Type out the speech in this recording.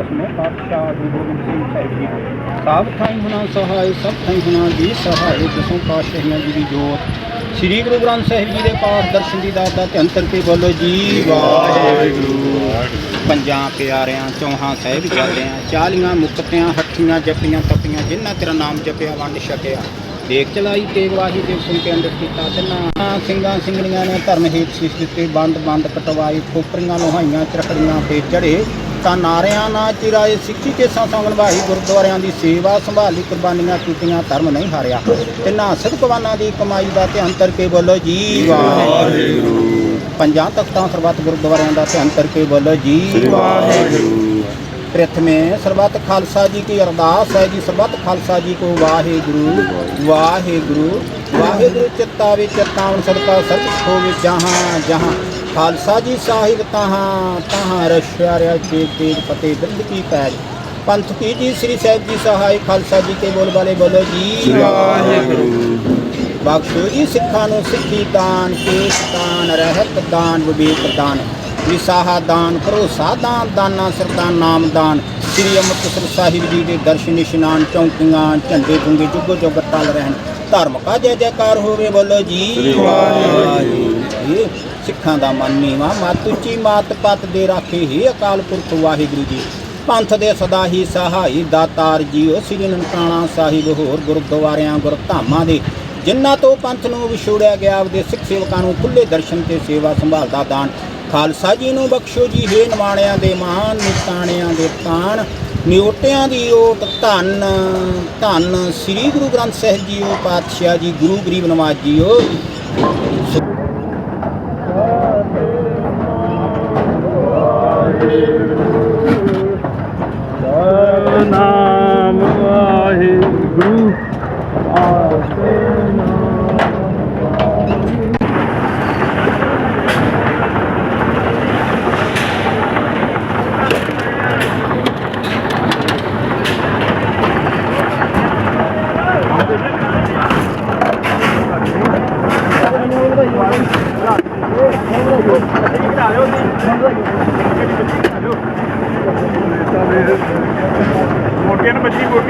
ਦਸਵੇਂ ਪਾਤਸ਼ਾਹ ਗੁਰੂ ਗੋਬਿੰਦ ਸਿੰਘ ਸਾਹਿਬ ਜੀ ਸਭ ਥਾਈ ਹੁਣਾ ਸਹਾਇ ਸਭ ਥਾਈ ਹੁਣਾ ਜੀ ਸਹਾਇ ਦਸੋਂ ਪਾਤਸ਼ਾਹੀਆਂ ਜੀ ਦੀ ਜੋਤ। ਸ੍ਰੀ ਗੁਰੂ ਗ੍ਰੰਥ ਸਾਹਿਬ ਜੀ ਦੇ ਪਾਠ ਦਰਸ਼ਨ ਦੀ ਦਾਤ ਦਾ ਧਿਆਨ ਕਰਕੇ ਬੋਲੋ ਜੀ, ਵਾਹਿਗੁਰੂ। ਪੰਜਾਂ ਪਿਆਰਿਆਂ, ਚੌਹਾਂ ਸਾਹਿਬ ਜਾਂਦਿਆਂ, ਚਾਲੀਆਂ ਮੁਕਤਿਆਂ, ਹੱਠੀਆਂ ਜਪੀਆਂ ਤਪੀਆਂ, ਜਿਨ੍ਹਾਂ ਤੇਰਾ ਨਾਮ ਜਪਿਆ, ਵੰਡ ਛਕਿਆ। ਦੇਖ ਚਲਾਈ ਤੇਗ ਵਾਹੀ ਦੇ ਸੁਣ ਕੇ ਅੰਦਰ ਕੀਤਾ ਤਿੰਨਾਂ ਸਿੰਘਾਂ ਸਿੰਘਣੀਆਂ ਨੇ ਧਰਮ ਹੇਤ ਸਿਸ ਦਿੱਤੇ ਬੰਦ ਬੰਦ ਕਟਵਾਈ ਖੋਪਰੀਆਂ ਲੋਹਾਈਆਂ, ਚਰਖੜੀਆਂ ਤੇ ਚੜੇ। ਤਾਂ ਨਾਰਿਆਂ ਨਾ ਚਿਰਾਏ ਸਿੱਖੀ ਕੇ ਸੰਗਲ ਵਾਹੀ ਗੁਰਦੁਆਰਿਆਂ ਦੀ ਸੇਵਾ ਸੰਭਾਲੀ ਕੁਰਬਾਨੀਆਂ ਕੀਤੀਆਂ ਧਰਮ ਨਹੀਂ ਹਾਰਿਆ। ਤਿੰਨਾਂ ਸਦਕਵਾਨਾਂ ਦੀ ਕਮਾਈ ਦਾ ਧਿਆਨ ਕਰਕੇ ਬੋਲੋ ਜੀ। ਵਾਹਿਗੁਰੂ ਪੰਜਾਂ ਤਖਤਾਂ ਸਰਬੱਤ ਗੁਰਦੁਆਰਿਆਂ ਦਾ ਧਿਆਨ ਕਰਕੇ ਬੋਲੋ ਜੀ। ਵਾਹਿਗੁਰੂ ਪ੍ਰਥਮੇ ਸਰਬੱਤ ਖਾਲਸਾ ਜੀ ਕੀ ਅਰਦਾਸ ਹੈ ਜੀ, ਸਰਬੱਤ ਖਾਲਸਾ ਜੀ ਕੋ ਵਾਹਿਗੁਰੂ ਵਾਹਿਗੁਰੂ ਵਾਹਿਗੁਰੂ ਚਿੱਤਾ ਵਿੱਚ ਚਿਤਾਵਨ ਸਦਕਾ ਸਰਬ ਹੋਵੇ ਜਹਾਂ ਜਹਾਂ। ਖਾਲਸਾ ਜੀ ਸਾਹਿਬ ਤਹਾਂ ਤਹਾਂ ਰਸ਼ਿਆ ਰਿਆ ਚੇ ਤੇਜ ਫਤਿਹ ਬਿੰਦ ਕੀ ਪੈਜ। ਪੰਥ ਕੀ ਜੀ ਸ੍ਰੀ ਸਾਹਿਬ ਜੀ ਸਹਾਇ ਖਾਲਸਾ ਜੀ ਕੇ ਬੋਲ ਵਾਲੇ ਬੋਲੋ ਜੀ। ਵਾਹਿਗੁਰੂ। ਬਖਸ਼ੋ ਜੀ ਸਿੱਖਾਂ ਨੂੰ ਸਿੱਖੀ ਦਾਨ ਕੇਸ ਦਾਨ ਰਹਿਤ ਦਾਨ ਵਿਵੇਕ ਦਾਨ। ਵਿਸਾਹਾ ਦਾਨ ਭਰੋਸਾ ਦਾਨ ਦਾਨਾ ਸਰਦਾਨ ਨਾਮ ਦਾਨ। ਸ੍ਰੀ ਅੰਮ੍ਰਿਤਸਰ ਸਾਹਿਬ ਜੀ ਦੇ ਦਰਸ਼ਨ ਇਸ਼ਨਾਨ ਚੌਂਕੀਆਂ ਝੰਡੇ ਗੁੰਗੇ ਜੁਗੋ ਜੁਗ ਟਲ ਰਹਿਣ। ਧਰਮ ਕਾ ਜੈ ਜੈਕਾਰ ਹੋਵੇ ਬੋਲੋ ਜੀ। ਵਾਹਿਗੁਰੂ ਸਿੱਖਾਂ ਦਾ ਮਨ ਨੀਵਾ ਮਤ ਉੱਚੀ ਮਾਤ ਪਤ ਦੇ ਰਾਖੇ ਹੀ ਅਕਾਲ ਪੁਰਖ ਵਾਹਿਗੁਰੂ ਜੀ। ਪੰਥ ਦੇ ਸਦਾ ਹੀ ਸਹਾਈ ਦਾਤਾਰ ਜੀਓ ਸ੍ਰੀ ਨਨਕਾਣਾ ਸਾਹਿਬ ਹੋਰ ਗੁਰਦੁਆਰਿਆਂ ਗੁਰਧਾਮਾਂ ਦੇ। ਜਿਨ੍ਹਾਂ ਤੋਂ ਪੰਥ ਨੂੰ ਵਿਛੋੜਿਆ ਗਿਆ ਆਪਦੇ ਸਿੱਖ ਸੇਵਕਾਂ ਨੂੰ ਖੁੱਲੇ ਦਰਸ਼ਨ ਤੇ ਸੇਵਾ ਸੰਭਾਲ ਦਾ ਦਾਨ। ਖਾਲਸਾ ਜੀ ਨੂੰ ਬਖਸ਼ੋ ਜੀ, ਹੇ ਨਿਮਾਣਿਆਂ ਦੇ ਮਹਾਨ ਨਿਤਾਣਿਆਂ ਦੇ ਤਾਣ, ਨਿਉਟਿਆਂ ਦੀ ਓਟ ਧੰਨ ਧੰਨ ਸ੍ਰੀ ਗੁਰੂ ਗ੍ਰੰਥ ਸਾਹਿਬ ਜੀ ਉਹ ਪਾਤਸ਼ਾਹ ਜੀ, ਗੁਰੂ ਗਰੀਬ ਨਵਾਜ ਜੀ ਉਹ ਨਾਮ ਵਾਹਿਗੁਰੂ। ਮੋਟੀਆਂ ਨੂੰ ਬੱਚੀ ਮੋਟੀ